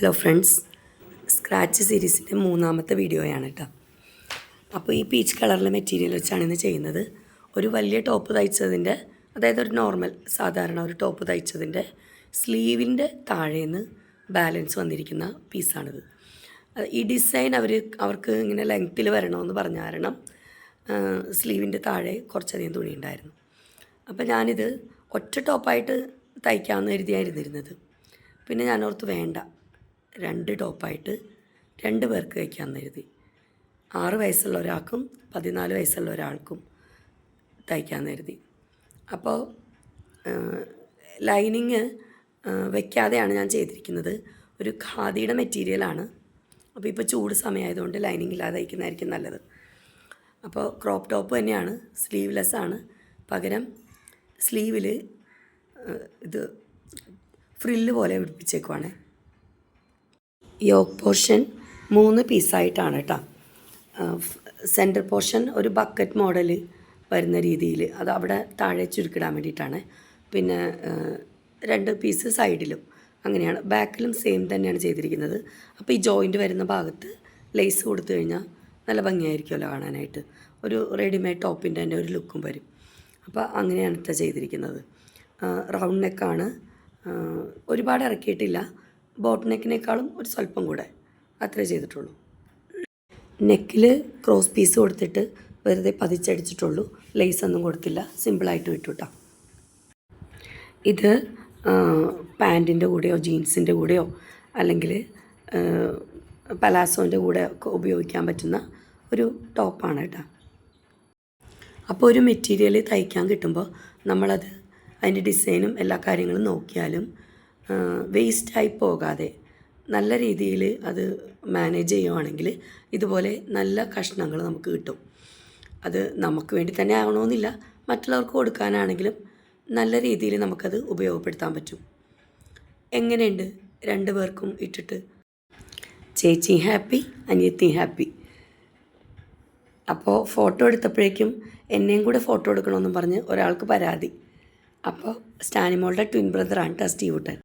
Hello friends scratch സീരീസിന്റെ മൂന്നാമത്തെ വീഡിയോയാണ് കേട്ടോ അപ്പോൾ ഈ പീച്ച് കളറിലെ മെറ്റീരിയൽ വെച്ചാണ് ഇന്ന് ചെയ്യുന്നത്. ഒരു വലിയ ടോപ്പ് തയ്ച്ചതിന്റെ അതായത് ഒരു നോർമൽ സാധാരണ ഒരു ടോപ്പ് തയ്ച്ചതിന്റെ സ്ലീവിന്റെ താഴേന്ന് ബാലൻസ് വന്നിരിക്കുന്ന പീസാണിത് ഈ ഡിസൈൻ അവർ അവർക്ക് ഇങ്ങനെ ലെങ്ത്തിൽ വരണമെന്ന് പറഞ്ഞ കാരണം സ്ലീവിന്റെ താഴെ കുറച്ചധികം തുണി ഉണ്ടായിരുന്നു. അപ്പോൾ ഞാനിത് ഒറ്റ ടോപ്പായിട്ട് തയ്ക്കാമെന്ന് കരുതിയായിരുന്നിരുന്നത് പിന്നെ ഞാൻ വേണ്ട. രണ്ട് ടോപ്പായിട്ട് രണ്ട് പേർക്ക് തയ്ക്കാമെന്ന് കരുതി. ആറ് വയസ്സുള്ള ഒരാൾക്കും പതിനാല് വയസ്സുള്ള ഒരാൾക്കും തയ്ക്കാമെന്ന് കരുതി. അപ്പോൾ ലൈനിങ് വെക്കാതെയാണ് ഞാൻ ചെയ്തിരിക്കുന്നത്. ഒരു ഖാദിയുടെ മെറ്റീരിയലാണ്. അപ്പോൾ ഇപ്പോൾ ചൂട് സമയമായതുകൊണ്ട് ലൈനിങ് ഇല്ലാതെ തയ്ക്കുന്നതായിരിക്കും നല്ലത്. അപ്പോൾ ക്രോപ്പ് ടോപ്പ് തന്നെയാണ് സ്ലീവ്ലെസ് ആണ്. പകരം സ്ലീവിൽ ഇത് ഫ്രില്ല് പോലെ പിടിപ്പിച്ചേക്കുവാണ്. യോക്ക് പോർഷൻ മൂന്ന് പീസായിട്ടാണ് കേട്ടോ. സെന്റർ പോർഷൻ ഒരു ബക്കറ്റ് മോഡൽ വരുന്ന രീതിയിൽ അത് അവിടെ താഴെ ചുരുക്കിടാൻ വേണ്ടിയിട്ടാണ്. പിന്നെ രണ്ട് പീസ് സൈഡിലും അങ്ങനെയാണ്. ബാക്കിലും സെയിം തന്നെയാണ് ചെയ്തിരിക്കുന്നത്. അപ്പോൾ ഈ ജോയിന്റ് വരുന്ന ഭാഗത്ത് ലേസ് കൊടുത്തു കഴിഞ്ഞാൽ നല്ല ഭംഗിയായിരിക്കുമല്ലോ കാണാനായിട്ട്. ഒരു റെഡിമെയ്ഡ് ടോപ്പിന്റെ തന്നെ ഒരു ലുക്കും വരും. അപ്പോൾ അങ്ങനെയാണ് ഇത്ര ചെയ്തിരിക്കുന്നത്. റൗണ്ട് നെക്കാണ് ഒരുപാട് ഇറക്കിയിട്ടില്ല. ബോട്ട് നെക്കിനേക്കാളും ഒരു സ്വല്പം കൂടെ അത്രേ ചെയ്തിട്ടുള്ളൂ. നെക്കിൽ ക്രോസ് പീസ് കൊടുത്തിട്ട് വെറുതെ പതിച്ചടിച്ചിട്ടുള്ളൂ. ലേസ് ഒന്നും കൊടുത്തില്ല. സിമ്പിളായിട്ട് വിട്ടുട്ടാ ഇത് പാന്റിന്റെ കൂടെയോ ജീൻസിന്റെ കൂടെയോ അല്ലെങ്കിൽ പലാസോന്റെ കൂടെ ഒക്കെ ഉപയോഗിക്കാൻ പറ്റുന്ന ഒരു ടോപ്പാണ് കേട്ടോ അപ്പോൾ ഒരു മെറ്റീരിയൽ തയ്ക്കാൻ കിട്ടുമ്പോൾ നമ്മളത് അതിന്റെ ഡിസൈനും എല്ലാ കാര്യങ്ങളും നോക്കിയാലും വേസ്റ്റായി പോകാതെ നല്ല രീതിയിൽ അത് മാനേജ് ചെയ്യുവാണെങ്കിൽ ഇതുപോലെ നല്ല കഷ്ണങ്ങൾ നമുക്ക് കിട്ടും. അത് നമുക്ക് വേണ്ടി തന്നെ ആവണമെന്നില്ല. മറ്റുള്ളവർക്ക് കൊടുക്കാനാണെങ്കിലും നല്ല രീതിയിൽ നമുക്കത് ഉപയോഗപ്പെടുത്താൻ പറ്റും. എങ്ങനെയുണ്ട്? രണ്ട് പേർക്കും ഇട്ടിട്ട്. ചേച്ചി ഹാപ്പി അനിയത്തി ഹാപ്പി. അപ്പോൾ ഫോട്ടോ എടുത്തപ്പോഴേക്കും എന്നെയും കൂടെ ഫോട്ടോ എടുക്കണമെന്നും പറഞ്ഞ് ഒരാൾക്ക് പരാതി. അപ്പോൾ സ്റ്റാനിമോളുടെ ട്വിൻ ബ്രദറാണ് കേട്ടോ സ്റ്റീവുട്ടൻ